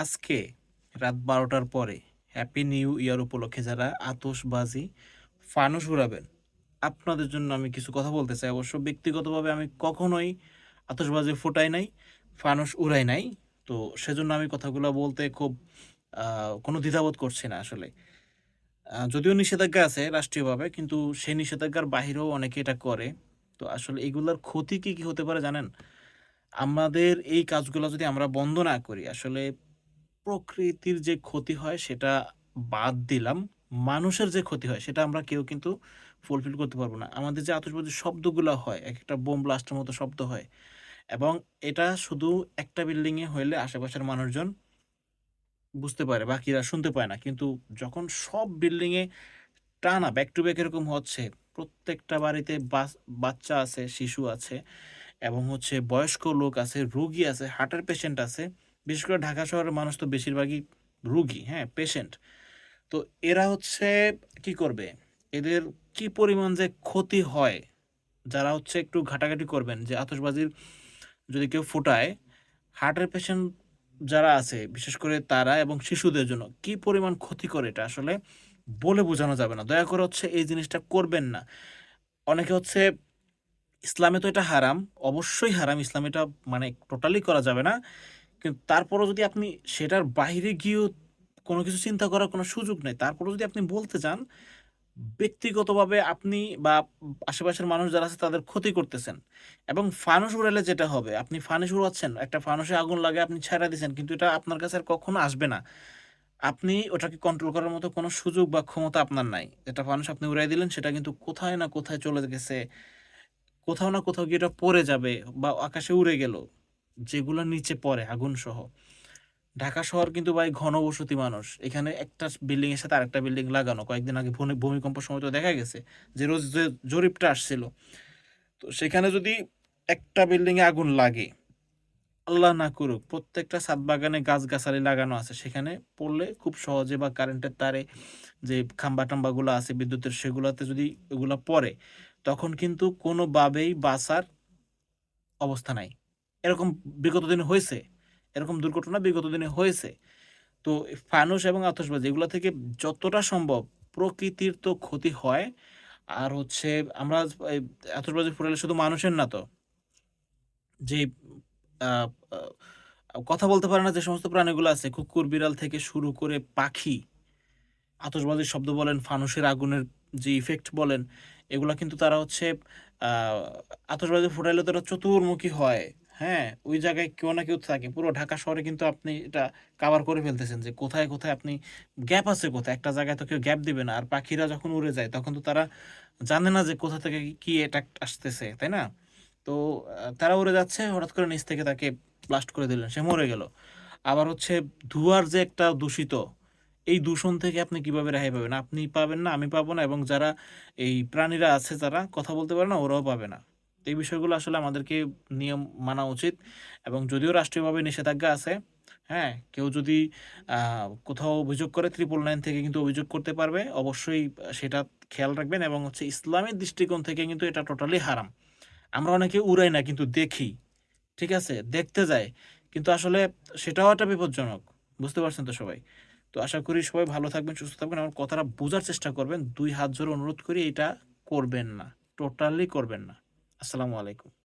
আজকে রাত বারোটার পরে হ্যাপি নিউ ইয়ার উপলক্ষে যারা আতসবাজি ফানুস উড়াবেন, আপনাদের জন্য আমি কিছু কথা বলতে চাই। অবশ্য ব্যক্তিগতভাবে আমি কখনোই আতসবাজি ফোটাই নাই, ফানুস উড়াই নাই। তো সেজন্য আমি কথাগুলো বলতে খুব কোনো দ্বিধাবোধ করছি না আসলে। যদিও নিষেধাজ্ঞা আছে রাষ্ট্রীয়ভাবে, কিন্তু সেই নিষেধাজ্ঞার বাহিরেও অনেকে এটা করে। তো আসলে এগুলোর ক্ষতি কি কি হতে পারে জানেন? আমাদের এই কাজগুলো যদি আমরা বন্ধ না করি, আসলে প্রকৃতির যে ক্ষতি হয় সেটা বাদ দিলাম। মানুষের যে ক্ষতি হয় সেটা আমরা কেউ কিন্তু ফুলফিল করতে পারব না। আমাদের যে আতশবাজির শব্দগুলো হয়, এক একটা বোম ব্লাস্টের মতো শব্দ হয় এবং এটা শুধু একটা বিল্ডিংয়ে হইলে আশেপাশের মানুষজন বুঝতে পারে, বাকিরা শুনতে পায় না। কিন্তু যখন সব বিল্ডিংয়ে টানা ব্যাক টু ব্যাক এরকম হচ্ছে, প্রত্যেকটা বাড়িতে বাচ্চা আছে, শিশু আছে এবং হচ্ছে বয়স্ক লোক আছে, রুগী আছে হার্টের পেশেন্ট আছে বিশেষ করে ঢাকা শহরের মানুষ তো বেশিরভাগই রুগী হ্যাঁ পেশেন্ট তো এরা হচ্ছে কি করবে? এদের কি পরিমাণ যে ক্ষতি হয়, যারা হচ্ছে একটু ঘাটাঘাটি করবেন, যে আতশবাজির যদি কেউ ফোটায় হার্টের পেশেন্ট যারা আছে, বিশেষ করে তারা এবং শিশুদের জন্য, কি পরিমাণ ক্ষতি করে এটা আসলে বলে বোঝানো যাবে না। দয়া করে হচ্ছে এই জিনিসটা করবেন না। অনেকে হচ্ছে, ইসলামে তো এটা হারাম, অবশ্যই হারাম, ইসলামে এটা মানে টোটালি করা যাবে না। কিন্তু তারপরও যদি আপনি সেটার বাইরে গিয়েও কোনো কিছু চিন্তা করার কোনো সুযোগ নেই, তারপরও যদি আপনি বলতে চান, ব্যক্তিগতভাবে আপনি বা আশেপাশের মানুষ যারা আছে তাদের ক্ষতি করতেছেন এবং ফানুস উড়ালে যেটা হবে, আপনি ফানুস উড়াচ্ছেন, একটা ফানুসে আগুন লাগে আপনি ছেড়ে দিচ্ছেন কিন্তু এটা আপনার কাছে আর কখনো আসবে না। আপনি ওটাকে কন্ট্রোল করার মতো কোনো সুযোগ বা ক্ষমতা আপনার নাই। এটা ফানুস আপনি উড়াই দিলেন, সেটা কিন্তু কোথায় না কোথায় চলে গেছে, কোথাও না কোথাও গিয়ে এটা পড়ে যাবে বা আকাশে উড়ে গেল। যেগুলো নিচে পড়ে, আগুন সহ। ঢাকা শহর কিন্তু ভাই ঘনবসতি মানুষ। এখানে একটা বিল্ডিং এর সাথে আরেকটা বিল্ডিং লাগানো। কয়েকদিন আগে ভূমি- ভূমিকম্প সময় তো দেখা গেছে যে রোজ যে জরিপটা আসছিল। তো সেখানে যদি একটা বিল্ডিং এ আগুন লাগে, আল্লাহ না করুক, প্রত্যেকটা ছাদ বাগানে গাছগাছালি লাগানো আছে। সেখানে পড়লে খুব সহজে বা কারেন্টের তারে যে খাম্বা টাম্বাগুলো আছে, বিদ্যুতের সেগুলোতে যদি ওগুলো পড়ে, তখন কিন্তু কোনোভাবেই বাঁচার অবস্থা নাই। এরকম বিগত দিনে হয়েছে, এরকম দুর্ঘটনা বিগত দিনে হয়েছে। তো ফানুস এবং আতশবাজি, এগুলো থেকে যতটা সম্ভব প্রকৃতির তো ক্ষতি হয়। আর হচ্ছে আমরা এই আতশবাজি ফুরালে শুধু মানুষের না তো, যে কথা বলতে পারে না যে সমস্ত প্রাণীগুলো আছে, কুকুর, বিড়াল থেকে শুরু করে পাখি, আতশবাজির শব্দ বলেন, ফানুসের আগুনের যে ইফেক্ট বলেন, এগুলো কিন্তু তারা হচ্ছে আহ আতশবাজি ফুটাইলে তারা চতুর্মুখী হয়। হ্যাঁ ওই জায়গায় কেউ না কেউ থাকে। পুরো ঢাকা শহরে কিন্তু আপনি এটা কাভার করে ফেলতেছেন যে কোথায় কোথায় আপনি গ্যাপ আছে কোথায়? একটা জায়গায় তো কেউ গ্যাপ দিবে না। আর পাখিরা যখন উড়ে যায়, তখন তো তারা জানে না যে কোথা থেকে কি এটা আসতেছে, তাই না? তো তারা উড়ে যাচ্ছে, হঠাৎ করে নিচ থেকে তাকে ব্লাস্ট করে দিলেন। সে মরে গেল। আবার হচ্ছে ধোঁয়ার যে একটা দূষিত, এই দূষণ থেকে আপনি কীভাবে রেহাই পাবেন? আপনি পাবেন না, আমি পাবো না এবং যারা এই প্রাণীরা আছে, যারা কথা বলতে পারে না, ওরাও পাবে না। এই বিষয়গুলো আসলে আমাদেরকে নিয়ম মানা উচিত এবং যদিও রাষ্ট্রীয়ভাবে নিষেধাজ্ঞা আছে হ্যাঁ কেউ যদি কোথাও অভিযোগ করে ত্রিপল নাইন থেকে কিন্তু অভিযোগ করতে পারবে, অবশ্যই সেটা খেয়াল রাখবেন এবং হচ্ছে ইসলামের দৃষ্টিকোণ থেকে কিন্তু এটা টোটালি হারাম। আমরা অনেকে উড়াই না, কিন্তু দেখি, ঠিক আছে, দেখতে যায় কিন্তু আসলে সেটাও একটা বিপজ্জনক, বুঝতে পারছেন তো সবাই? তো আশা করি সবাই ভালো থাকবেন, সুস্থ থাকবেন আমার কথাটা বোঝার চেষ্টা করবেন, দুই হাত জোরে অনুরোধ করি এটা করবেন না টোটালি করবেন না। আসসালামু আলাইকুম।